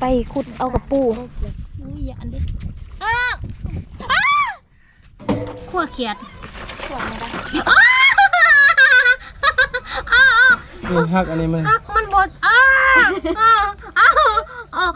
ไปขุดเอากับปูอุ้ยอย่าอันนี้อ้าวอ้าวขั้วเขียดขวดไม่ได้อ้าวอ้าวนี่ฮักอันนี้มันอ้าวมันบดอ้าวอ้าวอ้าวอ้าว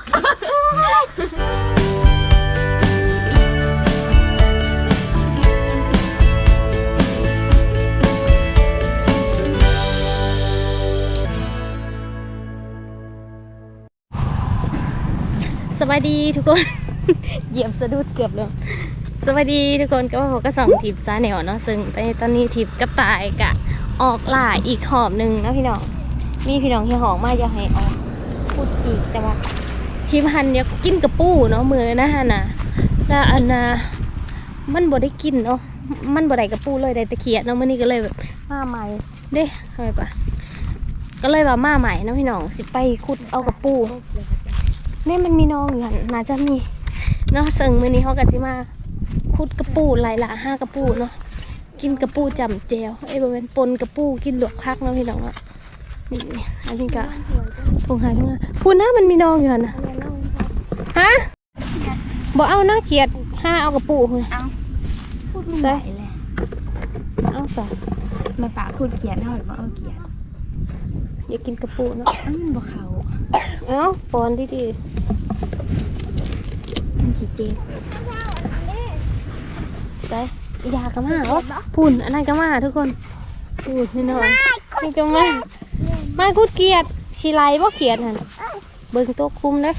สวัสดีทุกคน เหยียบสะดุดเกือบเลยสวัสดีทุกคนก็ผมก็สองทีมซาแนวเนาะซึ่งตอนนี้ทีมกระต่ายกะออกล่าอีกหอบหนึ่งนะพี่น้องมีพี่น้องที่หองมาจะให้ออกพูดอีกแต่ว่าทีมฮันเนี่ยกินกระปูเนาะมือนะฮันะแล้วอันน่ะมันบ่ได้กินเนาะมันบ่ได้กระปูเลยได้แต่เขียดเนาะมื้อนี้ก็เลยแบบมาใหม่เด้ทำไมปะก็เลยว่ามาใหม่นะพี่น้องสิไปขุดเอากระปูเนี่ยมันมีน้องอยู่หั่นน่าจะมีเนาะซึ่งมื้อนี้เขาก็สิมาคุดกระปูหลายละห้ากระปูเนาะกินกระปูจำเจวไอ้บริเวณปนกระปูกินหลวกพักเนาะพี่น้องเนาะนี่อันนี้ก็ทงหายทงหายพูดนะมันมีนองอยู่หั่นนะฮะบอกเอาน่าเกลียดห้าเอากระปูพุ่นพูดไม่ไหวเลยเอาใส่มาปากพูดเขียนเท่าไหร่ว่าเอาเขียนอย่ากินกระปูเนาะอ้าวมันบอกเขา เอ้าปอนดีดีมันจีเจ็บๆใส่ยากระมาเหรอพุ่นอันนั้นกระมาทุกคนพูดนี่นอนนี่กระมามาคุดเกียดชีไลบ่เขียดหันเบิ่งตัวคุมเด้อ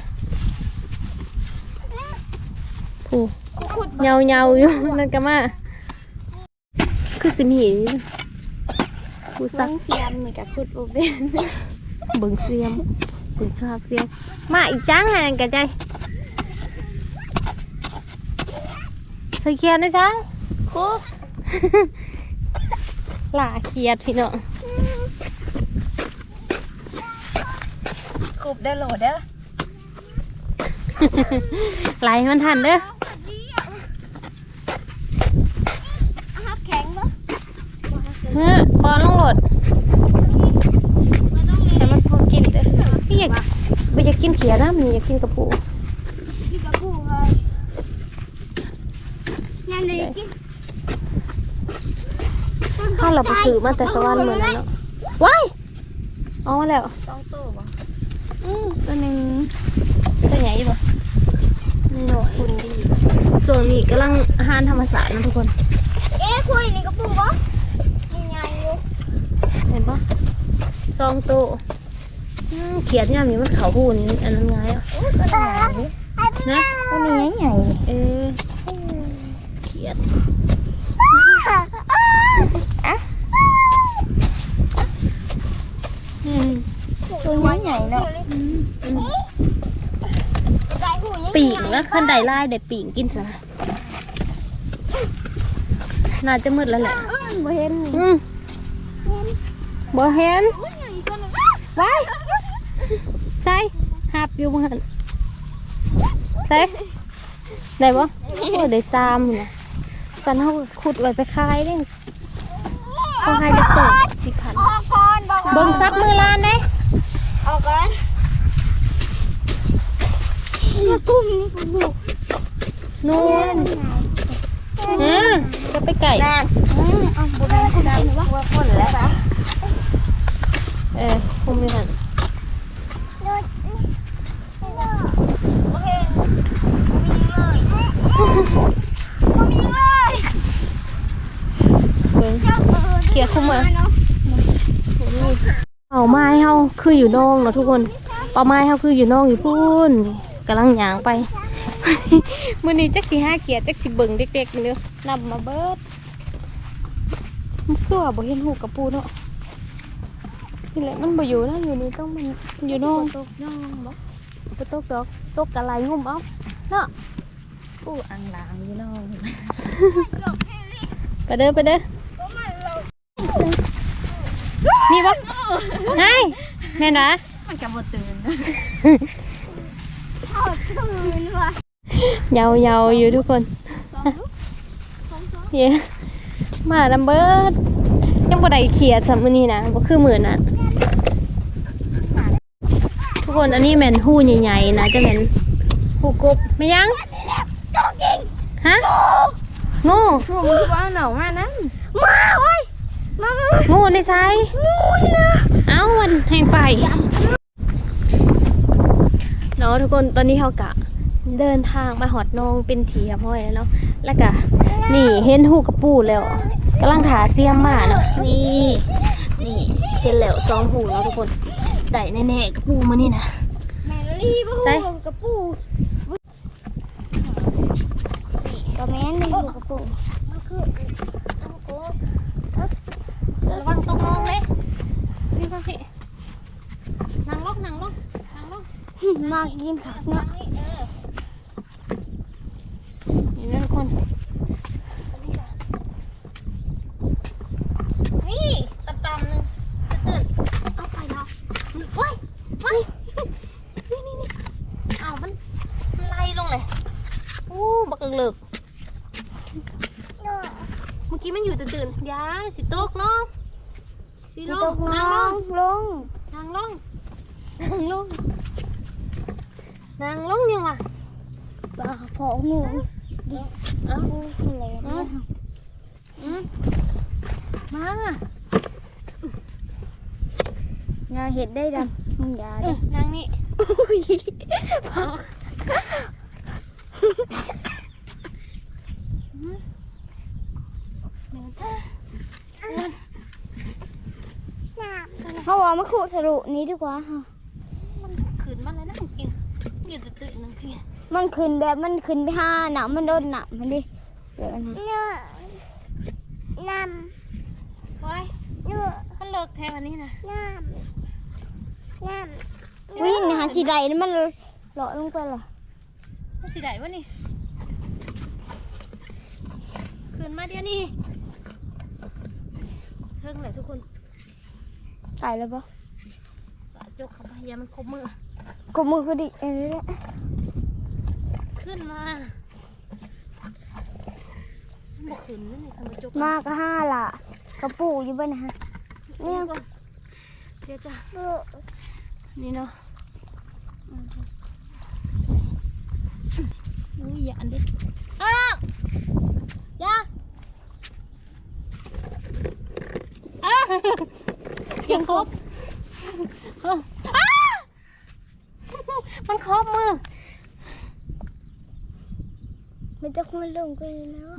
ผู้พูดเงาเงาๆอยู่นั่นก็มาคือสิมีผู้ซัซังกเสียมเหมือนกับพูดโอเป็นเบิ่งเสียม เบิ่งสภาพเสียมมาอีกจังไงกะใจใส่เขียดนะจ๊ะโคหล่าเขียดพี่น้องขบได้โหลดเด้อไหลมันทันเด้อฮับแข็งปะเฮ้อปอนลงโหลดแต่มันพอกิน เด้อพี่อยากไม่อยากกินเขียดนะมันอยากกินกระปูพี่กระปูเลยยังได้กินข้าวเราไปซื้อมาแต่สวรรค์เหมือนนั้นเนาะว้ายเอามาแล้วต้องโตปะอืมตัวหนึ่งตัวใหญ่ปะไม่หน่อยคุณดีส่วนนี้กำลังอาหารธรรมศาสตร์นะทุกคน เอ๊ะคุยนี่กระปูปะมีไงอยู่เห็นปะซองโตวอืม เขียดเนี่ยมีมันเขาหูนี่อันนั้นไงอะก็ได้นะก็มีใหญ่เออเขียดอืมตัวใหญ่เนาะปีกแล้วขั้นใดไล่เด็ดปีกกินซะน่าจะมืดแล้วแหละบ่เห็นอืมบ่เห็นไว้ ใส่หับอยู่บ่หันใส่ได้บ่โอ้ได้ซ้ำนี่นะสันเฮาก็ขุดไว้ไปขายเด้เขาขายจะตกสิพันออกก่อนบอกเบิ่งซับมือลานเด้ออกก่อนกุ้งนี่กุ้งบุกนู่นฮะจะไปไก่นานเอาบุญคุณได้หรือว่าว่าคนแล้วปะเออคุมอยู่นั่น โอเคมีเลย มีเลยเบิ่งเจ้าเออเขียคุมมาเนาะเป่าไม้เฮาคืออยู่นองเนาะทุกคนเป่าไม้เฮาคืออยู่นองอยู่พูนกำลังหยางไปมื้อนี้จักสิห้าเกียร์จักสิเบิ่งเด็กๆนี่เด้อนำมาเบิดมันคือว่าบ่เห็นหูกับปูเนาะนี่แหละมันบ่อยู่นะอยู่นี่ต้องมันอยู่นองตกน้องบอกบ่ตกดอกตกกะไหลงุ่มเอาเนาะ ผู้อังลางอยู่น้อง ไปเด้อไปเด้อนี่ปะไงแม่นนะมันจะบ่ตื่นชอบตื่นว่ะเยาเยาๆอยู่ทุกคนเย้มาลำเบิดยังบ่ได้เขียดสำมือนี้นะบ่คือมือน่ะโอ้กคนอันนี้แม่นหูใหญ่ๆนะจะแม่นหูกบไม่ยังจอกจริงฮะ งูช่วงมันคือว่าหนาวมากนะมาเว้ยมามามางูในไซนู่นนะเอ้าวันแห่งไปเนาะทุกคนตอนนี้เขากะเดินทางมาหอดนองเป็นทีครับพ่อยเนาะแล้วก็นี่เห็นหูกระปูแล้วกำลังถาเสียมมาเนาะนี่นี่เห็นแล้วสองหูแล้วทุกคนได้แน่ๆกระปูมานี่นะแม่รีบใส่หูกระปู ก็แม่นเลยหูกระปูมันคือเอาโก้ระวังตกน้องเลยนี่ก่อนสินั่งลกนั่งลกนั่งลกมากินผักนั่เนาะ งนี่เออนี่นะทุกคนนี่ต่ำๆหนึงตื่นๆเอาไปแล้วว้ายว้ายนี่นี่นี่เอามันมันไล่ลงเลยอู้บักเลิกเมื่อกี้มันอยู่ตื่นๆยาย สิตกเนาะสิสิลตงกนั่น้งลองงลงนั่งลงนั่งลงนั่งลงเนี่ยว่ะปลาพองูดิเอ้างูอะไรอืมอืมมาอย่าเห็ดได้ดำมึงอย่าเอดิอนั่งนี่ อุ้ย เอาอืมเดินไปวน เขาว่า มาขู่สรุนี้ดีกว่าค่ะ มันขืนมันเลยนะกินอยู่ตื่นๆนึงพี่มันขึ้นแบบมันขึ้นไปห้าหนักมันโดนหนักมันดิเดี๋ยวนะน้ำไว้มันเลิกแทวันนี้นะน้ำน้ำวิ่งหาสีใดแล้วมันเลาะลงไปเหรอมันสิได้วะนี่ขืนมาเดี๋ยวนี้เพิ่งเลยทุกคน ไก่แล้วปะจกเข้าไปอย่ามันคมมือกบมือคือดิเอ้ยขึ้นมามันบอกขึ้นนี่นี่ทำไมจกมากก็ห้าล่ะกระปูอยู่บ้านนะฮะเนี่ยก่อนเดี๋ยวจ้ะนี่เนาะอุ้ยอย่าอันดิอ้าวอย่าอ้าว ยังครบเอออ้ามันครบมือ มันจะคุ้นลงไปแล้ว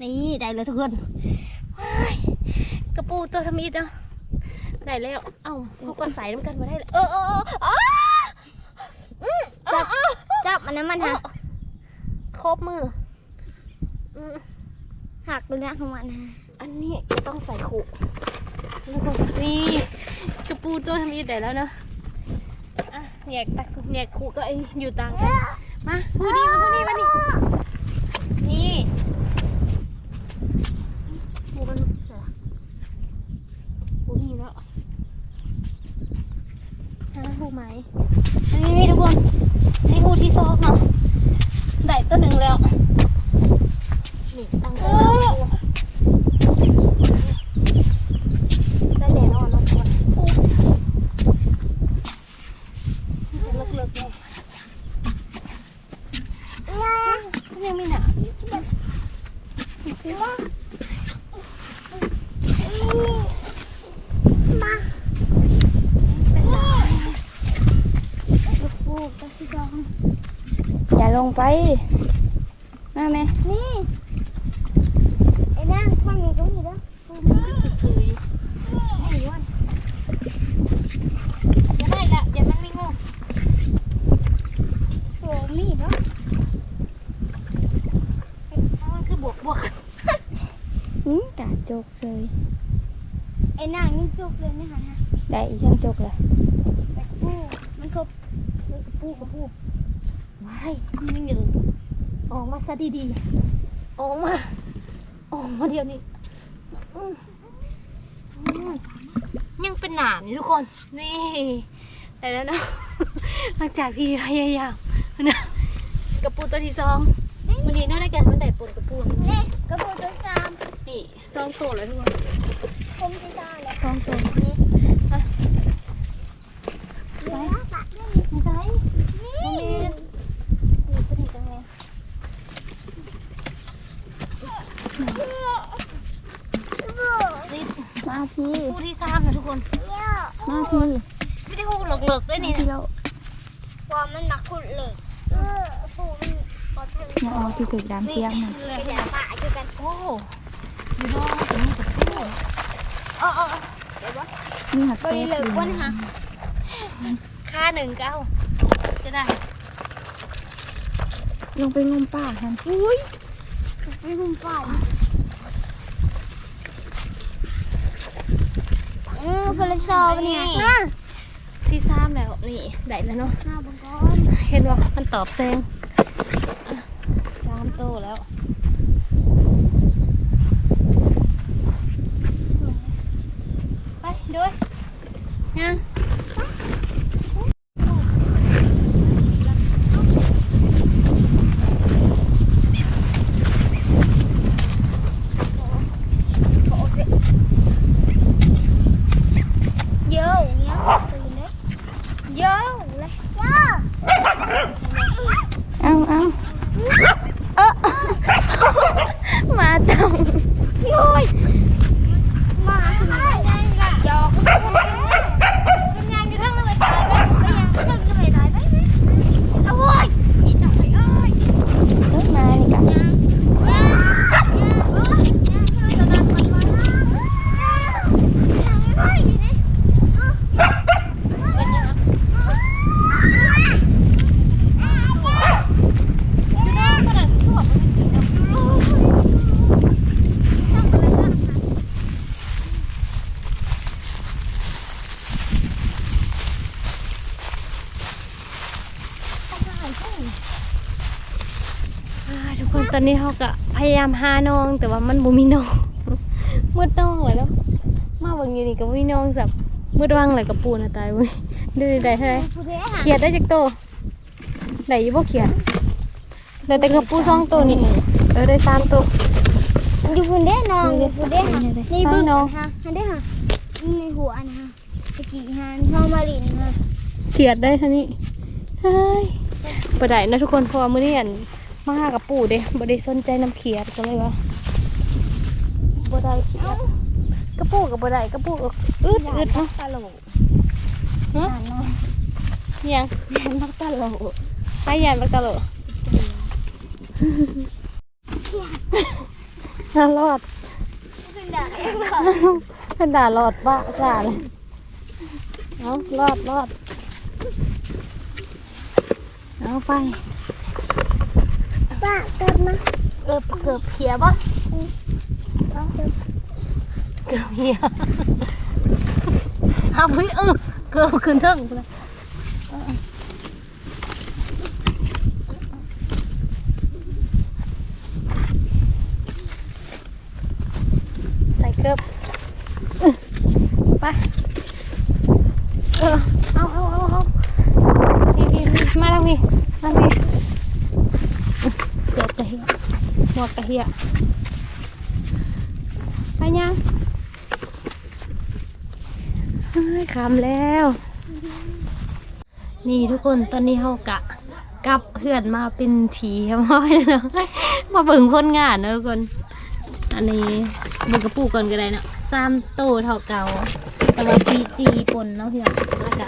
นี่ได้เลยทุกคนว้ายกระปูตัวทำอีดเนาะได้แล้ว เอ้าเขาก็ใส่น้ำกันมาได้เลยเออเออเอออ้าอืมจับอ้าจับอันนั้นมันฮะครบมืออืมหักดูนะของมันฮะ อันนี้จะต้องใส่ขู่ทุกคนนี่กระปูตัวทำอีดได้แล้วเนาะอะแยกตักแยกขู่ก็ไอ้อยู่ต่างกัน มาพูดดีมาพูดดีมานี่นี่หมูมันเสือหมูมีแล้วฮะหูไหมนี่ทุกคนนี่หูที่ซอกเนาะได้ตัวหนึ่งแล้วนี่ตั้งใจแล้วได้แน่นอนเนาะทุกคนมันจะเลิกๆเลยยังไม่หนาวอยู่ มากระปูตักชิจอง อย่าลง ไป มาไหมนี่ไอ้นั่งข้างนี้ก็มีแล้วซื่อๆอยู่ไอ้ย้วนอย่าได้ละอย่ามันไม่งงโอ้มีเนาะมันคือบวกบวกอืมกาดจกเซยไอ้นั่งนี่จุกเลยนี่ค่ะฮะได้อีช่างจกเลยแต่กระปูมันครบปูกับปู ว้ายมันยังออกมาซะดีๆ ออกมา ออกมาเดี๋ยวนี้อืมอืมยังเป็นหนามอยู่ทุกคน นี่ได้แล้วเนาะหลังจากที่พยายามนะกระปูตัวที่สองวันนี้น่าได้แก่มันได้ปนกระปูนี่นี่กระปูตัวสามนี่สองตัวเลยทุกคนคมที่สามแล้วสองตัว นี่ ก ไปไม่ใช่บ่แม่นนี่ตัวนี้จังเลย มาพี่คู่ที่สามนะทุกคนมาพี่ไม่ได้คู่เหลิกๆด้วยนี่พี่นะเราว่ามันมักขุดเลยปูมันพอทำอย่าเอาที่ถึกดามเทียงนะเลยก็อย่าป่าอยู่กันโอ้ยดองถึงกับคู่เอ๋อาเดี๋ยวว่านี่หักบริเลิกวันฮะค่าหนึ่งเก้าใช่ได้ลงไปงมป่าทันอุ้ย ไม่หุ่มป่าเออพลซอวเนี่ยที่สามแล้วนี่ได้แล้วเนาะ หน้าบังกอนเห็นว่ามันตอบแซงสามโตแล้ว ไปด้วยยัง เยอะอย่างเงี้ยตื่นเลยเยอะเลยเยอะ เอาเอาเออมาจัง โอ้ยมาทำไมได้ล่ะหยอกทำงานอยู่ทั้งเลยตายไปก็ยังทั้งเลยตายไปโอ้ยอีจ่อยเอ้ย เอ้ยมานี่กัน ยังยังยังโอ้ยยังเลยตะนันมันมายังยังไม่ได้ยินนี่ เป็นยังไง อยู่ได้ขนาดที่บอกมันกินนะโอ้ยทำอะไรกัน อ่าทุกค นตอนนี้เขาก็พยายามหาน้อง แต่ว่ามันบ่มีน้องมืดน้องเลยเนาะมาเบางอยู่นี่ก็บ่มีน้องสับมืดว่างเลยกับปูนะตายเว้ยดูดิได้เท่าไหร่ผู้เลี้ยงเขียดได้จากโตได้อยี่บ่เขียดได้แต่กระปูสองตัวนี่เออได้สามตัวอยู่พุ่นเด้น้องอยู่พุ่นเด้ค่ะนี่เบึ้งใช่น้องฮะฮันเด้ค่ะในหัวนะฮะตะกี้ฮะห้องมาลินฮะเขียดได้เท่านี้เฮ้ยบ่ได้นะทุกคนเพราะว่ามื้อนี้อัน มาหากับปู่เด้บ่ได้สนใจน้ำเขียดก็เลยว่าบ่ได้เอ้ากระปูกับบ่ได้กระปูก็อึดอึดเนาะตลกฮะอ่านน้องยังเรียนมักตลกไปยันบักตะโลน่ารอดเป็นด่าเองเหรอเพิ่นด่ารอดบ้าซ่าเลยเอารอดรอดเอาไป ป้าเกิดมาเออเกือบเพียบ่เกือบเพียเอาเฮ้ยเออเกือบขึ้นเทิงเลยใส่เกือบอื้อไปเออเอาเอาเอาเอาพี่พี่พี่มาทางพี่มาทางพี่อื้อเกือบกระเฮียหมวกกระ เฮียไปยังเฮ้ยคำแล้ว นี่ทุกคนตอนนี้เขากะกลับเพื่อนมาเป็นทีครับพ่อเนาะมาเบิ่งผลงานนะทุกคน อันนี้เบิ่งกระปูก่อนก็ได้เนาะสามโตเท่าเก่าแต่ว่าซีจีปนเนาะพี่น้องแล้วก็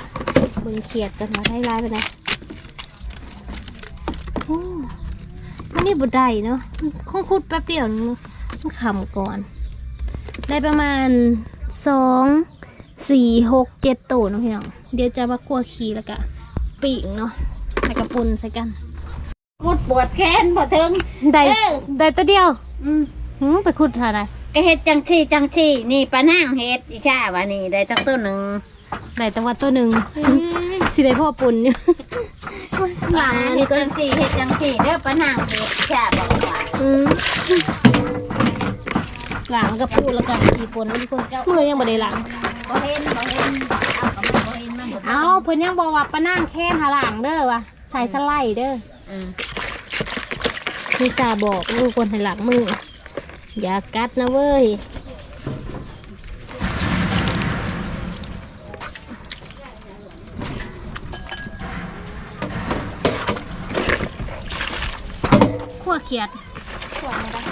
เบิ่งเขียดกันมาได้ร้ายไปไหนโมันนี่บุได้เนาะคงคุดแป๊บเดียวนึงมันขำก่อน ได้ประมาณสองสี่หกเจ็ดโตเนาะพี่น้อง เดี๋ยวจะมาคั่วขี้แล้วก็ปีกเนาะแล้วก็ปุ่นใส่กันมุดปวดแขนบ่ถึงได้เออได้ตัวเดียว อืมหืมไปคุดหาอะไร ก็เฮ็ดจังซี่จังซี่นี่ปะนางเฮ็ดอีชาว่านี่ได้ตั้งตัวหนึงได้แต่ว่าตัวหนึ่งสิได้พ่อปุ่นอยู่หลังอันเฮ็นี้ดก็จังซี่เฮ็ดจังซี่เด้อปะนางเฮ็ดอีชาบอกว่าอืมหลังกับปูแล้วกันกี่ปนทุกคนมือยังบ่ได้หลังบ่เห็นบ่เห็นเอาก็บ่เห็นมันบ่เอาเพิ่นยังบอกว่าปะนั่งแค่หาหลังเด้อว่ะใส่สไลด์เด้ออืมพี่จ่าบอกลูกคนให้หลังมือ อย่ากัดนะเว้ย ขั้วเขียด ขวไม่ได้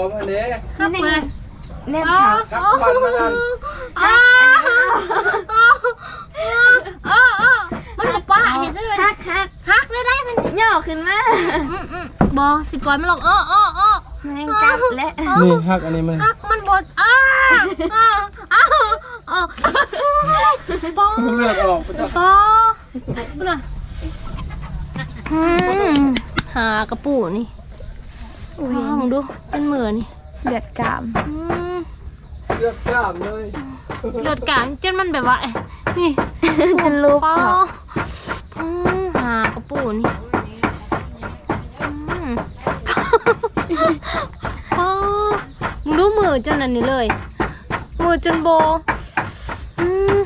อมาเนี่ยทำอะไรเล่นอ้าเขาวอ้าวอ้าวอ้าวอ้าวมันบอกป้าเห็ดจังเลยฮักฮักฮักได้ได้มันย่อขึ้นมาอืมอืมบอสิปล่อยมันหรอกอ้ออ้ออ้อแมงกัดและนี่ฮักอันนี้มันฮักมันบดอ้าอ้าอ้าอ้าปอเลือดออกไปจ้ะปอเพื่อนอืมหากระปูนี่ อุ้ยลองดูเป็นเหมือนี่เดือดกามอืมเลือดกล้ามเลยเลือดกลางจนมันแบบว่านี่จนลูกปอเขาอืมหากระปูนี่อืมปอมึงดูมือจนอันนี้เลย มือจนโบอืม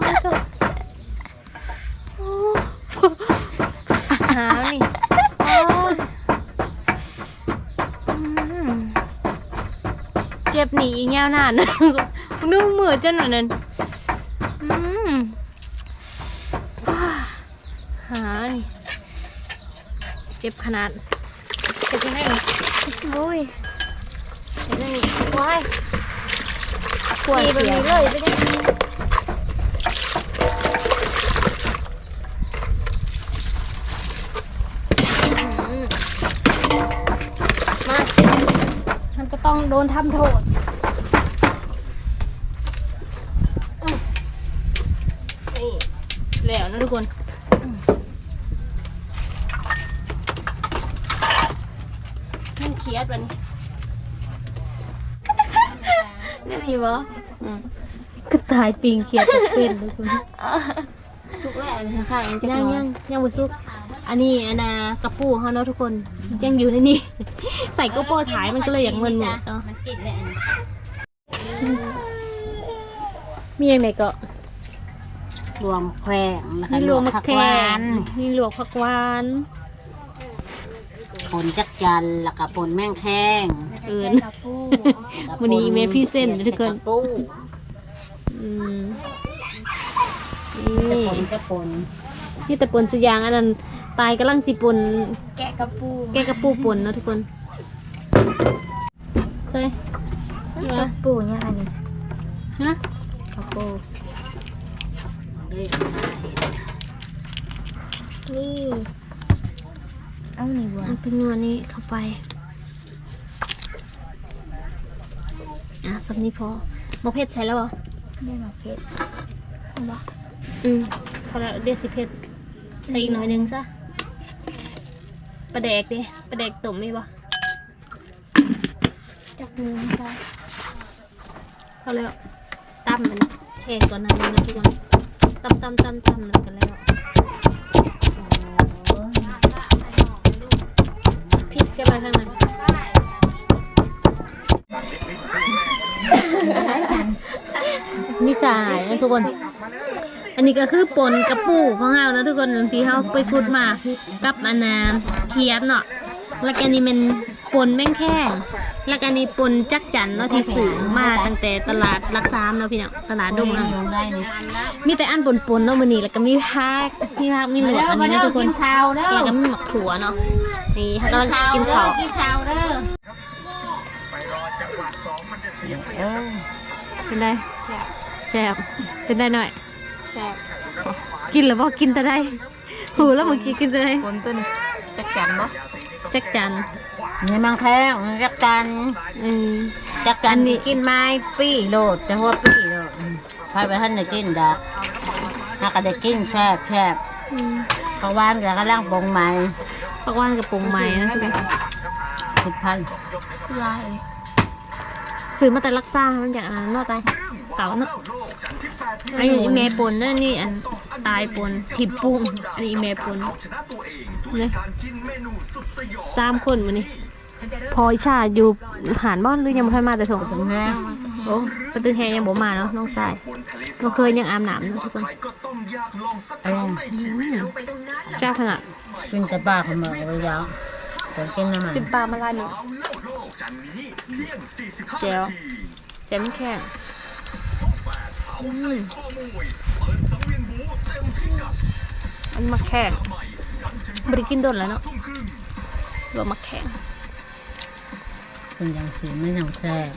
ไม่ถูกโอ้หาวนี่โอ้ยอืม เจ็บหนีอีกแง่วนานนะนึกมือจนอันนั้นอืมหานเจ็บขนาดเจ็บยังไงนี่อุ้ยเจ็บยังไงว้ายปวดแบบนี้เลยเป็นยังไงอืมมามันก็ต้องโดนทำโทษอืมนี่แล้วนะทุ กคนอืมมันเครียดวันนี้นี่มีบ่ก็ตายปิงเครียดจะเป็นทุกคนสุกแล้วข้างๆจะยังยังยังบ่ซุก อันนี้อันน่ะกระปูเขาเนาะทุกคนยังอยู่ในนี้ใส่กระโปรงถ่ายมันก็เลยอย่างเงินหมดเนาะมีอย่างไหนก็ รวมแขวงแล้วก็มีรวมมะผักแขหวานนมีหลวกผักหวานผลจักจันแล้วก็ผลแมงแข้งเอิน วันนี้เมพี่เส้นนะทุกคน ปูอืมนี่นี่ผลกระปนนี่แต่ปนสุยางอันนั้นตายกำลังสิปนแกะกระปูแกกระปูปนเนาะทุกคนใช่กระปูเนี่ยอันนี้ฮะกระปู นี่เอานี่บ่มันเป็นนัวนี้เข้าไป อะสับนี้พอมะเพ็ดใส่แล้วเหรอได้มาเพชรบ่อืมพอแล้วเดยวสิเพ็ดใส่อีกหน่อยหนึงซะปลาแดกดิปลาแดกต้มไหมบ่จักนึงจ้ะพอแล้วตั้มมันแค่ก่อนหนั้นนะทุกคน ตั้มตั้มตั้มตั้มนั่นกันแล้วพริกกันไปทางนั้นนี่สายนะทุกคน อันนี้ก็คือปนกระปูของเรานะทุกคนบางทีเขาไปชุดมากับอันนาเคียดเนาะแล้วแกนี่มัน ปนแม่งแข้งแล้วก็นี่ปนจักจันเนาะที่สื่อมาตั้งแต่ตลาดรักซามเนาะพี่เนาะตลาดดงลเนาะงได้นี่มีแต่อันปนปนๆเนาะมื้อนี้แล้วก็มีผักมีผักมีเหลืออันนี้นะทุกคนข้าวเด้อแล้วก็มีหมักถั่วเนาะนี่เขากำลังกินข้าวกินข้าวเด้อเออเป็นได้แซ่บเป็นได้หน่อย แซ่บกินแล้วบ่กินแต่ได้หูแล้วเมื่อกี้กินแต่ได้ คนตัวนี้จักจันบ่จักจัน นี่มังแข้งจักจันอืมจักจันนี่กินไม้ปี้โลดแต่ว่าปี้โลดอืมพายไปท่านได้กินดอกถ้าก็ได้กินแซ่บแซ่บอืมเพราะว่านก็กำลังปรุงใหม่ปักว่านกับปรุงใหม่นะทุกคนสิบพันคือลายซื้อมาแต่ลักซ่ามันอย่างอันนั้นเนาะตายเก่าเนาะอันนี้แม่ปนนะนี่อันตายปนทิพปุ้งอันนี้แม่ปนเนี่ยสามคนวันนี้ พออิชาอยู่หานบ้านหรือยังไม่ทันมาแต่ถงถึงแห้งโอ้ปะตึงแฮยังบ่มาเนาะน้องสายน้องเคยยังอาบน้ำเนาะทุกคนอะไรจ้าขนาดกินแต่ปลาขมือไปยาวจะกินน้ำมันกินปลามาลายหนึ่งแจ๋วแจ๋มนแข็งอืมอันนมาแข็งบริกินโดนแล้วเนาะรวมมาแข็ง เป็นอย่างสีไม่อย่างแซ่บ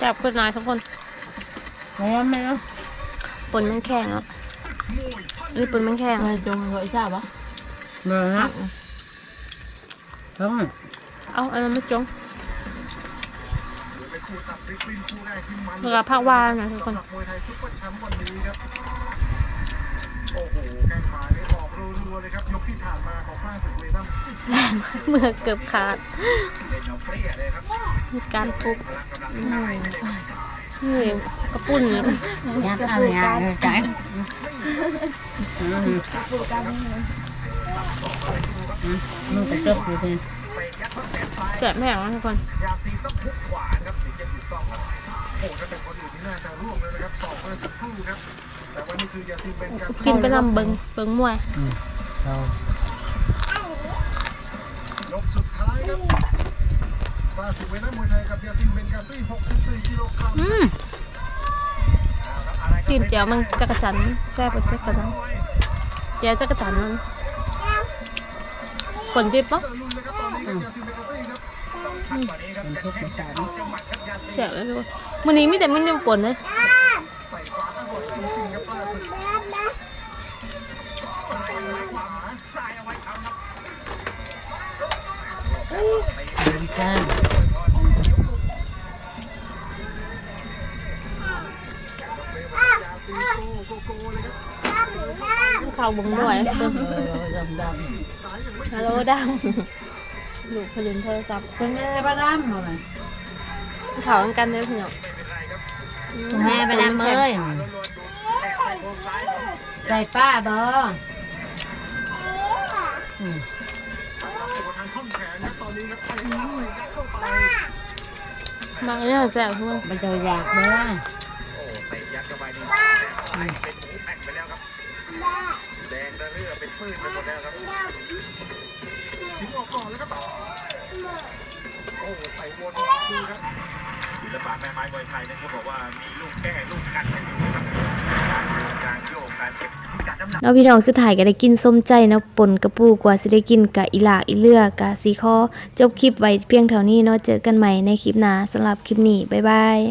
จับคนนายทุกคนแล้วไม่รู้ปนมันแข็งเนาะนี่ปนมันแข็งเคยจงเคยทราบปะเบอร์นะต้องเอาอันนั้นมาจงเวลาภาควานนะทุกคนมวยไทยซุปเปอร์แชมป์วันนี้ครับโอ้โห เลยครับยกที่ผ่านมาของฟ้าสึกเลยนะเมื่อเกือบขาด การปุ๊บอืมนี่กระปุ่นยักเอาอย่างนี้ใจมึงจะจบอยู่ที่แสบแม่งนะทุกคนยาซีต้องพุกขวาครับถึงจะถูกต้องครับโอ้ถ้าเป็นคนอื่นนี่น่าจะร่วงเลยนะครับต่อมาสักครู่ครับแต่ว่านี่คือยาซีเป็นการกินไปนำเบิงเบิงมวย เรายกสุดท้ายครับฟ้าสึกเวนัมวยไทยกับยาซีเป็นการซี่64กิโลกรัมอืมจิ้มแจ่วมันจักรจันทร์แซ่บกว่าจักรจันทร์แจ่วจักรจันทร์นั่นผลดิบปะลุ้นเลยครับตอนนี้ครับยาซีเป็นการซี่ครับเป็นทุกข์ประสานแซ่บเลยทุกคนวันนี้มีแต่มันยังปนเลย เป็นแค่าวเบึงด้วยเบิ่งดำฮัลโหลดำลูกพลินโทรศัพท์เป็นแม่ป้าดำเหรอไหมเข่าวกันเด้อพี่น้องแม่ป้าดำเอ้ยใส่ป้าบอ ขนครับตอนนี้ครับเตะขวาเตะยัดเข้าไปมาเนี่ยแซ่บทุกคนไปเจออยากเด้อชิงออกก่อนแล้วครับโอ้ใส่วนดูครับศิลปะแม่ไม้มวยไทยเนี่ยเขาบอกว่ามีลูกแก้ลูกกันกันอยู่นะครับการโยกการเก็บจัดน้ำหนัก เนาะพี่น้องสุดท้ายก็ได้กินส้มใจเนาะปนกระปูกว่าสิได้กินกะอีหลากอีเลือกกะสีคอจบคลิปไว้เพียงเท่านี้เนาะเจอกันใหม่ในคลิปหน้าสำหรับคลิปนี้บ๊ายบาย